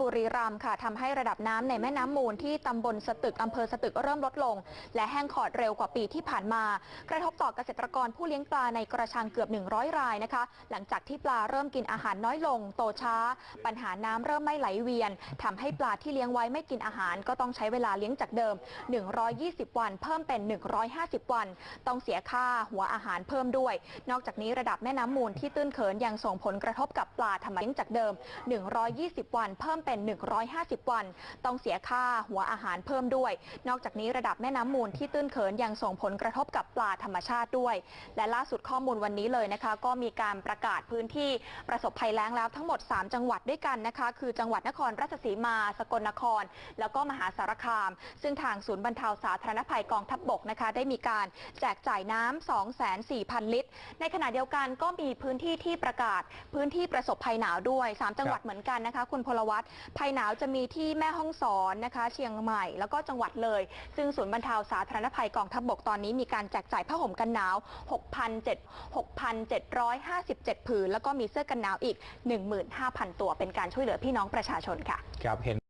บุรีรัมย์ค่ะทำให้ระดับน้ำในแม่น้ำมูลที่ตำบลสตึกอำเภอสตึกเริ่มลดลง และแห้งขอดเร็วกว่าปีที่ผ่านมา กระทบต่อเกษตรกรผู้เลี้ยงปลาในกระชังเกือบ 100 รายนะคะ หลังจากที่ปลาเริ่มกินอาหารน้อยลง โตช้า ปัญหาน้ำเริ่มไม่ไหลเวียนทำให้ปลาที่เลี้ยงไว้ไม่กินอาหาร ก็ต้องใช้เวลาเลี้ยงจากเดิม 120 วัน เพิ่มเป็น 150 วัน ต้องเสียค่าหัวอาหารเพิ่มด้วย นอกจากนี้ระดับแม่น้ำมูลที่ตื้นเขินยังส่งผลกระทบกับปลาธรรมเลี้ยงจากเดิม 120 วันเพิ่มเป็น 150 วัน ต้องเสียค่าหัวอาหารเพิ่มด้วย นอกจากนี้ระดับแม่น้ำมูลที่ตื้นเขินยังส่งผลกระทบกับปลาธรรมชาติด้วย และล่าสุดข้อมูลวันนี้เลยนะคะ ก็มีการประกาศพื้นที่ประสบภัยแล้งแล้วทั้งหมด 3 จังหวัดด้วยกันนะคะ คือจังหวัดนครราชสีมา สกลนคร แล้วก็มหาสารคาม ซึ่งทางศูนย์บรรเทาสาธารณภัยกองทัพบบกนะคะ ได้มีการแจกจ่ายน้ำ204,000 ลิตร ในขณะเดียวกันก็มีพื้นที่ที่ประกาศพื้นที่ประสบภัยหนาวด้วย 3 จังหวัดเหมือนกันนะคะ คุณพลวัตภัยหนาวจะมีที่แม่ฮ่องสอนนะคะ เชียงใหม่แล้วก็จังหวัดเลย ซึ่งศูนย์บรรเทาสาธารณภัยกองทัพบบกตอนนี้มีการแจกจ่ายผ้าห่มกันหนาว 6,757 ผืน แล้วก็มีเสื้อกันหนาวอีก 15,000 ตัวเป็นการช่วยเหลือพี่น้องประชาชนค่ะครับเห็น